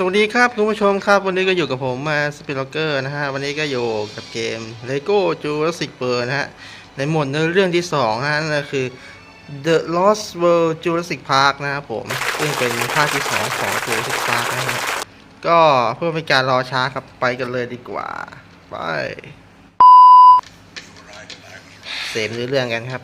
สวัสดีครับคุณผู้ชมครับวันนี้ก็อยู่กับผมมาสปิลเกอร์นะฮะวันนี้ก็อยู่กับเกม LEGO Jurassic World นะฮะในหมวดเนื้อเรื่องที่2นะฮะนั่นคือ The Lost World Jurassic Park นะครับผมซึ่งเป็นภาคที่ 2 ของ Jurassic Park นะฮะก็เพื่อเป็นการรอช้าครับไปกันเลยดีกว่า ไปเสพเนื้อเรื่องกันครับ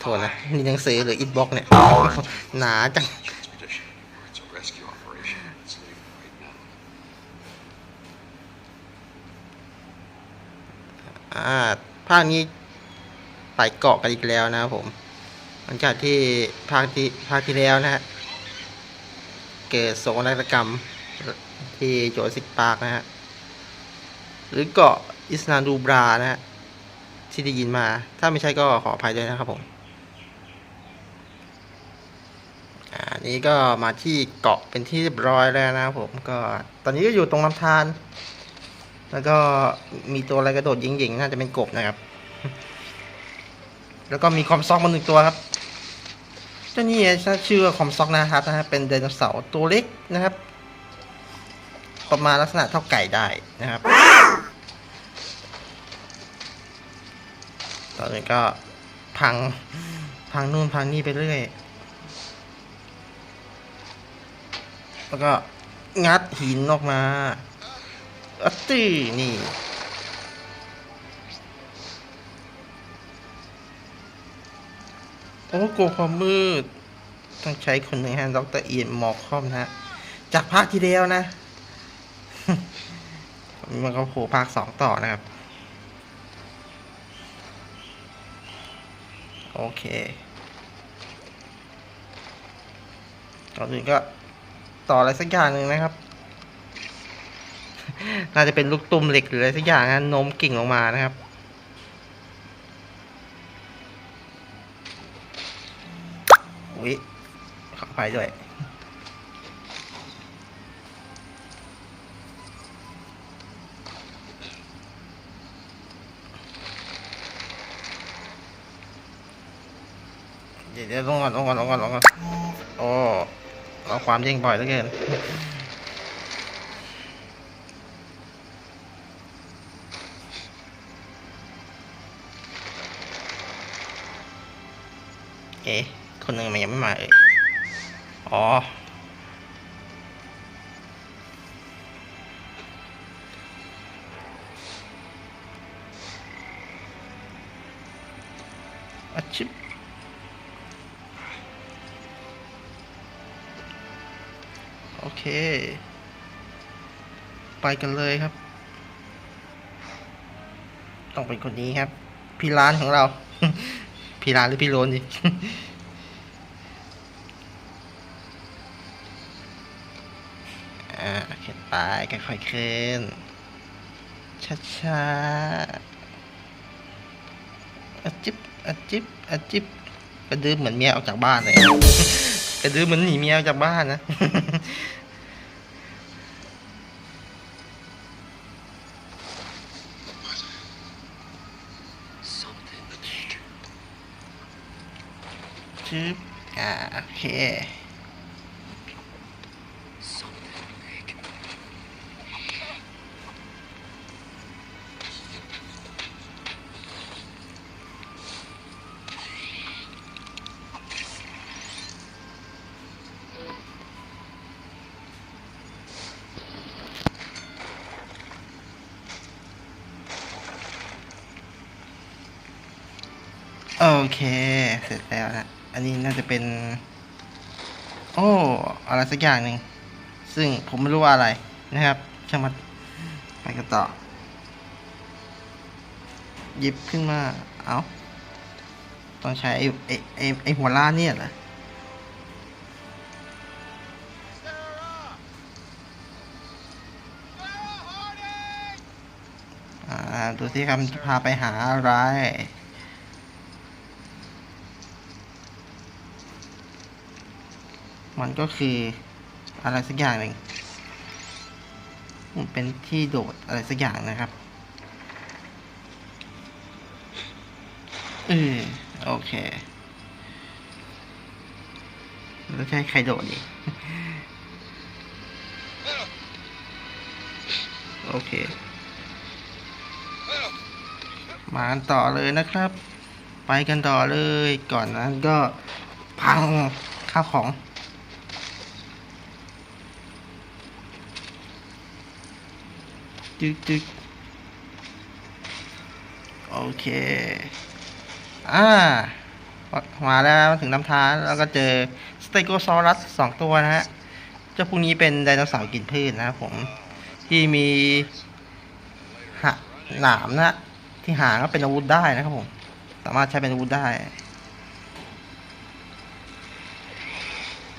โทษนะนี่หนังสือหรืออินบ็อกเนี่ย หนาจัง expedition. It's a rescue operation. It's leaving right now. อ่าภาคนี้ไปเกาะกันอีกแล้วนะครับผม หลังจากที่ภาคที่ภาคที่แล้วนะฮะเกิดโศกนาฏกรรมที่โจซิกปาร์กนะฮะหรือเกาะอิสนาดูบรานะฮะ ที่ได้ยินมา ถ้าไม่ใช่ก็ขออภัยด้วยนะครับผมอ่านี้ก็มาที่เกาะเป็นที่เรียบร้อยแล้วนะครับผมก็ตอนนี้ก็อยู่ตรงลำธารแล้วก็มีตัวอะไรกระโดดยิงๆน่าจะเป็นกบนะครับ แล้วก็มีคอมซอกมาหนึ่งตัวครับเจ้านี่ชื่อคอมซอกนะครับนะฮะเป็นไดโนเสาร์ตัวเล็กนะครับ ประมาณลักษณะเท่าไก่ได้นะครับ ตอนนี้ก็พัง พังนู่นพังนี่ไปเรื่อย แล้วก็งัดหินออกมาอัตตี้นี่ โอ้กลัวความมืด ต้องใช้คนหนึ่งฮะดรเอียนหมอกคอมนะฮะจากภาคที่แล้วนะ มันก็โผล่ภาคสองต่อนะครับ โอเคก่อนอื่นก็ต่ออะไรสักอย่างหนึ่งนะครับ น่าจะเป็นลูกตุ้มเหล็กหรืออะไรสักอย่างนะโน้มกิ่งลงมานะครับ อุ้ยขออภัยด้วย เดี๋ยวเดี๋ยวลงก่อนลงก่อนลงก่อนลงก่อนโอ้เอาความยิ่งบ่อยเหลือเกินเอ๊ะคนหนึ่งมันยังไม่มาเอ่ยอ๋อ ไปกันเลยครับ ต้องเป็นคนนี้ครับ พี่ร้านของเรา พี่ร้านหรือพี่โรนดิอ่าขึ้นไปค่อยๆขึ้นช้าๆอะจิบอะจิบอะจิบกระดือเหมือนเมียออกจากบ้านเลยกระดือเหมือนหนีเมียออกจากบ้านนะ ชึบอ่า โอเคโอเค เสร็จแล้วนะ อันนี้น่าจะเป็น โอ้อะไรสักอย่างหนึ่งซึ่งผมไม่รู้ว่าอะไรนะครับช่างมันไปกันต่อหยิบขึ้นมา เอาต้องใช้ไอ้ไอ้ไอ้ไอ้หัวล้านเนี่ยเหรออ่าดูสิครับจะพาไปหาอะไร มันก็คืออะไรสักอย่างหนึ่งมันเป็นที่โดดอะไรสักอย่างนะครับเออโอเค แล้วให้ใครโดดอีกโอเค มากันต่อเลยนะครับ ไปกันต่อเลย ก่อนนั้นก็พังข้าวของ จึกจึกโอเค อ่า มาแล้วถึงน้ำทานแล้วก็เจอสเตโกซอรัสสองตัวนะฮะ เจ้าพวกนี้เป็นไดโนเสาร์กินพืชนะครับผม ที่มีหะหนามนะ ที่หางก็เป็นอาวุธได้นะครับผม สามารถใช้เป็นอาวุธได้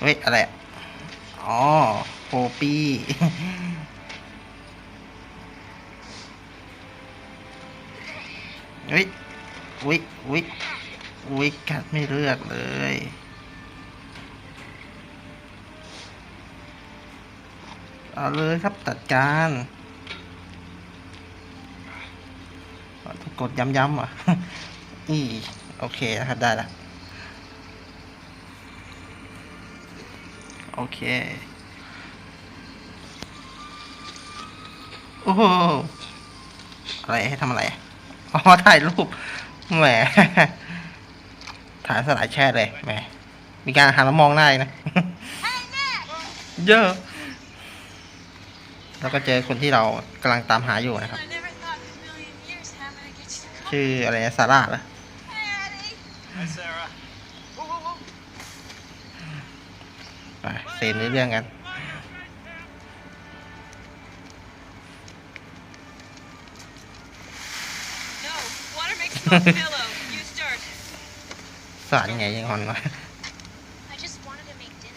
เฮ้ย อะไร อ๋อโป ปี้เฮ้ยวิวิวิกัดไม่เลือกเลยเอาเลยครับตัดการกดย้ำๆอะ อีโอเคนะครับได้ละโอเค โอ้โหอะไรให้ทำอะไรอ๋ อถ่ายรูป แหม ถ่ายสลายแช่เลย แหม มีการหันมามองหน้าอีกนะ เยอะ แล้วก็เจอคนที่เรากำลังตามหาอยู่นะครับ I never thought in a million years how I'm gonna get you to come. ชื่ออะไรนะซาร่าเหรอ Hey, Eddie. Hi, Sarah. Whoa, whoa, whoa. ไปเซนเรื่องกัน สารยังไงยังงอนวะ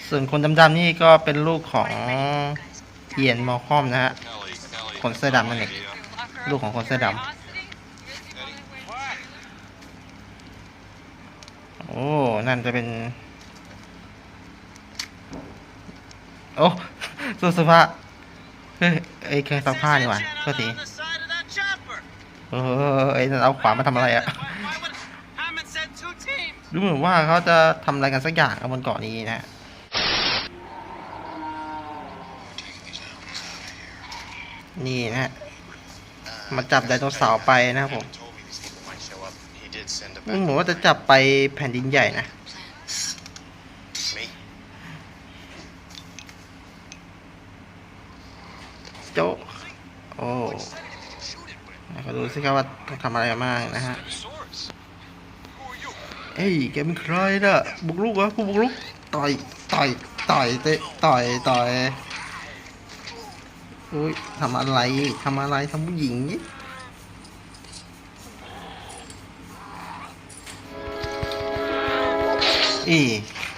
ส่วนคนดำๆนี่ก็เป็นลูกของเอียนมอคอมนะฮะ คนเสื้อดำนั่นเอง ลูกของคนเสื้อดำ โอ้ นั่นจะเป็น โอ้ สุสภาเฮ้ยไอ้ยเครื่องซักผ้านี่หว่าโทษที เออไอ้นั่นเอาขวานมาทำอะไรอะ Why, why would Hammond send two teams? ดูเหมือนว่าเขาจะทำอะไรกันสักอย่างบนเกาะนี้นะนี่นะฮะมาจับไดโนเสาร์ไปนะครับผม told me these people might show up. He did send a ดูเหมือนว่าจะจับไปแผ่นดินใหญ่นะ me. โจ๊ะโอ้มาดู สิครับว่าทำอะไรกันบ้างนะฮะ เอ้ยแกเป็นใครน่ะบุกลุกวะผู้บุกลุกต่อยต่อยต่อยเตะต่อยต่อยอุ้ยทำอะไรทำอะไรทำผู้หญิงนี่อี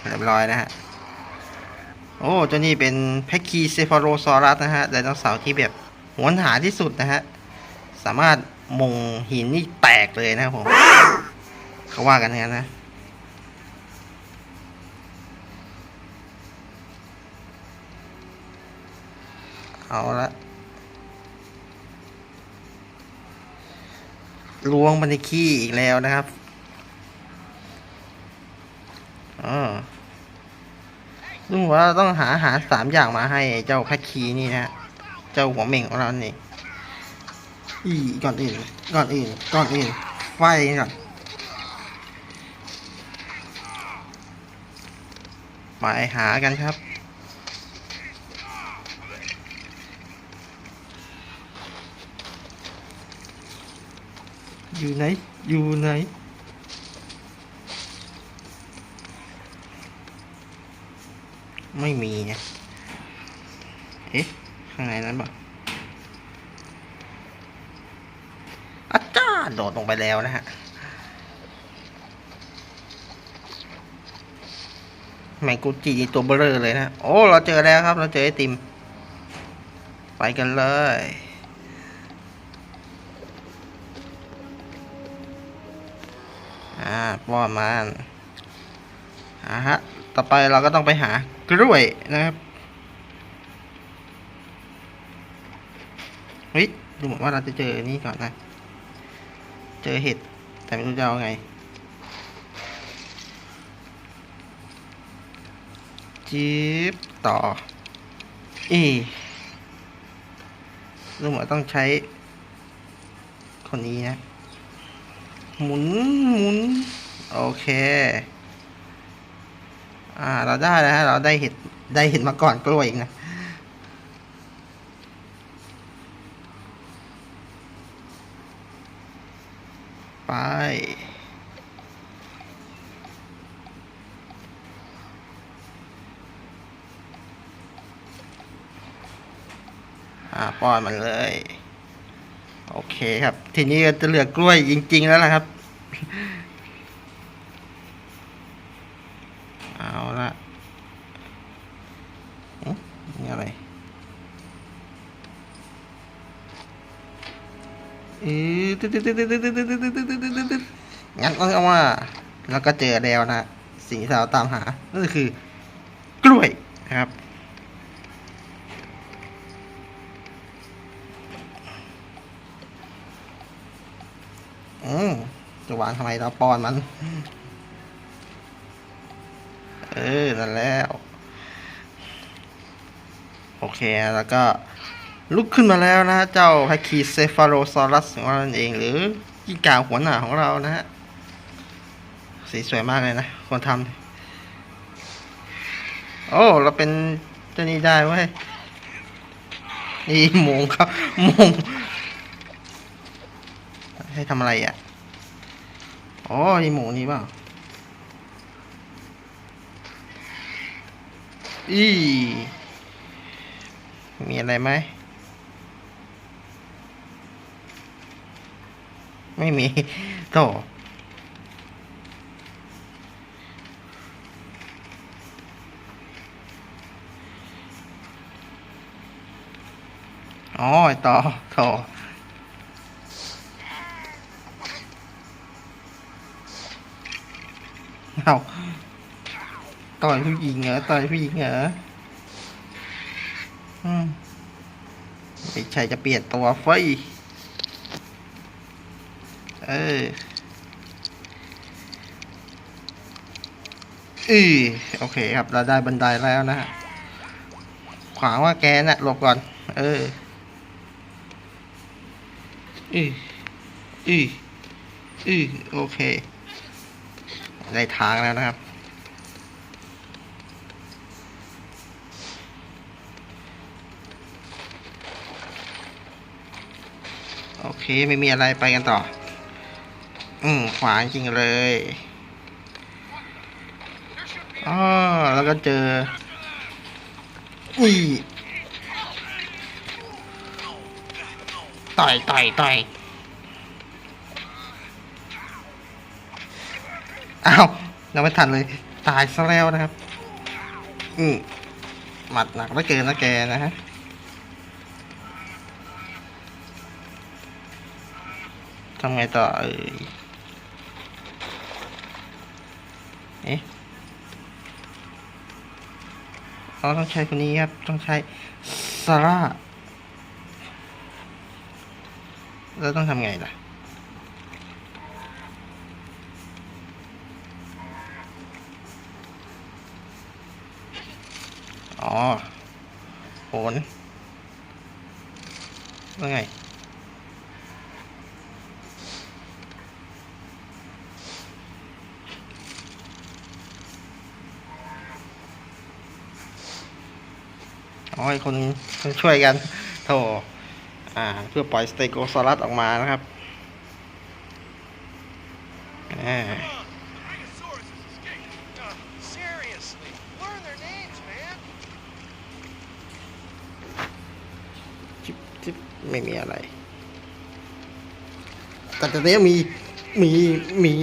เรียบร้อยนะฮะ โอ้เจ้านี่เป็นแพคคีเซฟาโรซอรัสนะฮะไดโนเสาร์ที่แบบหวนหาที่สุดนะฮะ สามารถ มงหินนี่แตกเลยนะครับผมเขาว่ากันอย่างนั้นนะเอาละล้วงบันในขี้อีกแล้วนะครับอ๋อลุงว่าต้องหาอาหารสามอย่างมาให้เจ้าแพคคีนี่นะฮะเจ้าหัวเหม่งของเรานี่ อีก่อนอื่นก่อนอื่นก่อนอื่นไฟก่อนไปหากันครับ อยู่ไหน อยู่ไหนไม่มีเนี่ยเอ๊ะ ข้างในนั้นปะอาจารย์ โดดลงไปแล้วนะฮะแมงกุจีตัวเบลอเลยนะ โอ้ เราเจอแล้วครับ เราเจอไอติม ไปกันเลย อ่าป้อนมันอ่าฮะ ต่อไปเราก็ต้องไปหากล้วยนะครับเฮ้ยดูเหมือนว่าเราจะเจอนี่ก่อนนะ เจอเห็ด แต่ไม่รู้จะเอาไง จิ๊บต่อ อีดูเหมต้องใช้ คนนี้นะ หมุนหมุน โอเค อ่า เราได้แล้วฮะ เราได้เห็ด ได้เห็ดมาก่อนกล้วยอีกนะ ไป อ่าป้อนมันเลย โอเคครับ ทีนี้ก็จะเหลือกล้วยจริง ๆ แล้วล่ะครับ เอาละเอ๊ะนี่อะไร เอ๊ะตึ๊ดตึ๊ดตึ๊ดตึ๊ดตึ๊ดตึ๊ดตึ๊ดตึ๊ดตึ๊ดตึ๊ดตึ๊ดงั้นก็เอาว่าแล้วก็เจอแล้วนะสิ่งที่เราตามหา นั่นก็คือกล้วยนะครับ อืมจะวางทำไมเราป้อนมัน เออนั่นแล้ว โอเค แล้วก็ ลุกขึ้นมาแล้วนะเจ้าแพคีเซฟาโรซอรัสของเราเอง หรือกิ้งก่าหัวหน้าของเรานะฮะ สีสวยมากเลยนะ คนทำโอ้ เราเป็นเจ้านี้ได้เว้ย นี่มงครับมง ให้ทำอะไรอะอ๋อนี่หมูนี่เปล่าอีมีอะไรไหม ไม่มีโตอ๋อไอ้ต่อโถเอาต่อยผู้หญิงเหรอต่อยผู้หญิงเหรออืมไม่ใช่จะเปลี่ยนตัวเฟ เอออืโอเคครับ เราได้บันไดแล้วนะฮะ ขวางว่าแกน่ะหลบก่อน เอออืออืออือโอเค ได้ทางแล้วนะครับ โอเค ไม่มีอะไรไปกันต่อ อืมขวาจริงเลยอ๋อแล้วก็เจอ อุ้ยต่อยต่อยต่อยอ้าวยังไม่ทันเลย ตายซะแล้วนะครับ อืมหมัดหนักเหลือเกินนะแกนะฮะทำไงต่อเอ่ย เราต้องใช้คนนี้ครับ ต้องใช้ซาร่าเราต้องทำไงล่ะ อ๋อโหนว่าไง อ๋ออีกคนคนช่วยกันโถอ่า เพื่อปล่อยสเตโกซอรัสออกมานะครับอ่า Dinosaurs has escaped. Uh, seriously, learn their names, man. จิ๊บจิ๊บไม่มีอะไร แต่ตอนนี้มี มี มี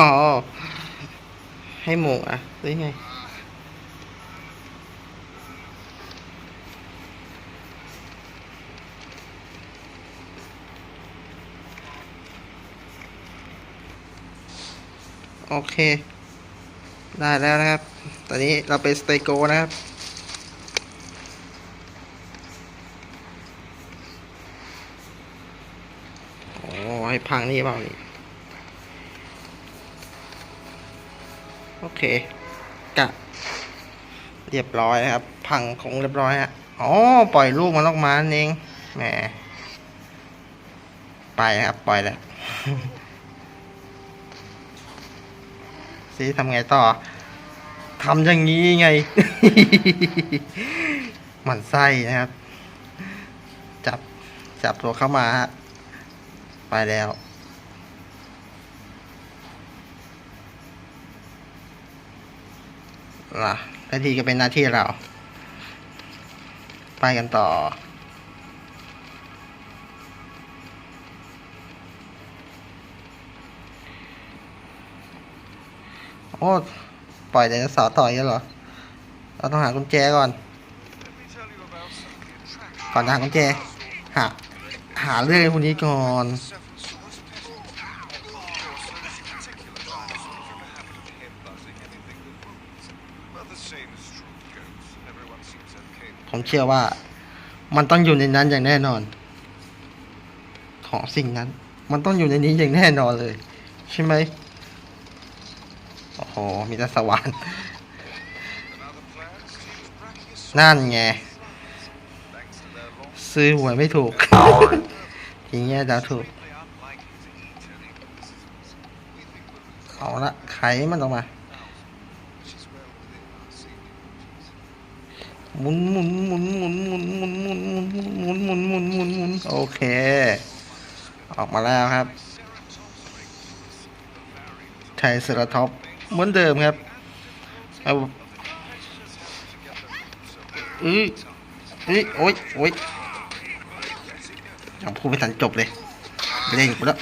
อ๋อ ให้หมูอะหรือไง โอเค ได้แล้วนะครับ ตอนนี้เราเป็นสเตโกนะครับโอ้ให้พังนี่เปล่านี่ เคกะเรียบร้อยครับ พังคงเรียบร้อยฮะอ๋อปล่อยลูกมันออกมานเองแหมไปครับ ปล่อยแล้วซิทำไงต่อทำอย่างนี้ไง หมันไส้นะครับ จับจับตัวเข้ามาฮะไปแล้ว ล่ะหน้าที่ก็เป็นหน้าที่เรา ไปกันต่อ โอ้ ปล่อยไดโนเสาร์ต่อยกันเหรอ เราต้องหากุญแจก่อน Let me tell you about some of the attractions. ก่อนจะหากุญแจ หา หาเรื่องไอ้พวกนี้ก่อน ผมเชื่อว่า มันต้องอยู่ในนั้นอย่างแน่นอน ของสิ่งนั้น มันต้องอยู่ในนี้อย่างแน่นอนเลย ใช่ไหมโอ้โหมีแต่สว่าน Another plan seems Brachiosaurus. นั่นไง ซื้อหวยไม่ถูก ทีเงี้ดาถูก เอาละไขมันออกมา หมุนหมุนหมุนหมุนหมุนหมุนหมุนหมุนหมุนหมุนหมุนหมุนหมุนโอเค ออกมาแล้วครับไทเซราท็อปเหมือนเดิมครับเอาอื้ออื้อโอ๊ยโอ๊ยยังพูดไม่ทันจบเลยเล่นกูแล้ว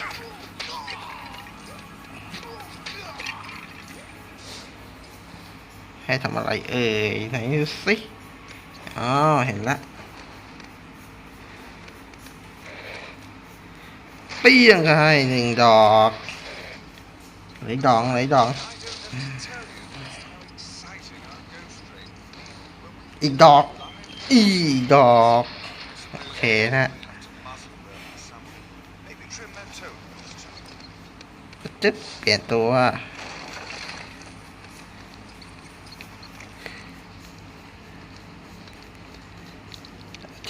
ให้ทำอะไรเอ่ยไหนสิ อ๋อ เห็นละเปี้ยงก็ให้หนึ่งดอกหลืออกดอกหลืออกดอกอีกดอก อีกดอก โอเคนะฮะ Maybe trim that toe. จึ๊บเปลี่ยนตัว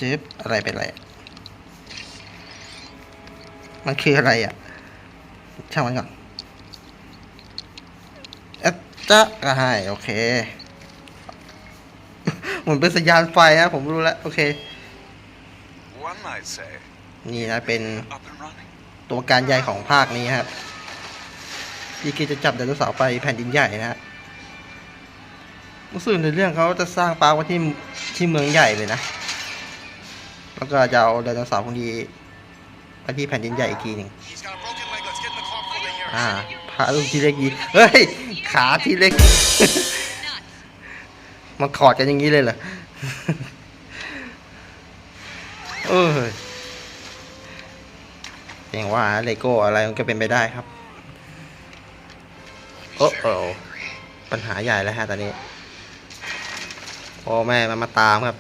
จึ๊บอะไรเป็นไร มันคืออะไรอะ ช่างมันก่อนเอ๊ะจ๊ะก็ให้โอเคเหมือนเป็นสัญญาณไฟนะผมรู้แล้ว โอเค One might say, นี่นะเป็น up and running. ตัวการใหญ่ของภาคนี้ครับที่คิดจะจับไดโนเสาร์ไปแผ่นดินใหญ่นะฮะรู้สึกในเรื่องเขาจะสร้างปาร์คไว้ที่ที่เมืองใหญ่เลยนะ แล้วก็จะเอาไดโนเสาร์พวกนี้ไปที่แผ่นดินใหญ่อีกทีหนึ่ง He's got a broken leg. Let's get in the car before they hear us. อ่าพาลูกที่เล็กดีเฮ้ย ขาที่เล็ก มันขอดกันอย่างนี้เลยเหรอเอออย่างว่าเลโก้อะไรมันก็เป็นไปได้ครับ โอ้โอปัญหาใหญ่แล้วฮะตอนนี้ โอ้แม่มันมาตามครับ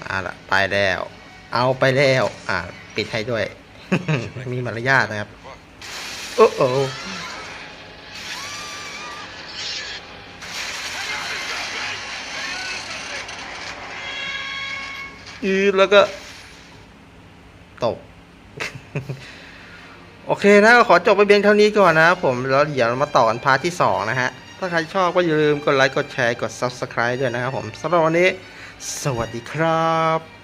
มาละไปแล้ว เอาไปแล้ว อ่า ปิดให้ด้วย มีมารยาทนะครับ โอ้โออือแล้วก็ตก โอเคนะ ขอจบไปเพียงเท่านี้ก่อนนะครับผม แล้วเดี๋ยวมาต่อกันพาร์ทที่2นะฮะ ถ้าใครชอบก็อย่าลืมกดไลค์ กดแชร์ กด Subscribe ด้วยนะครับผมสำหรับวันนี้ สวัสดีครับ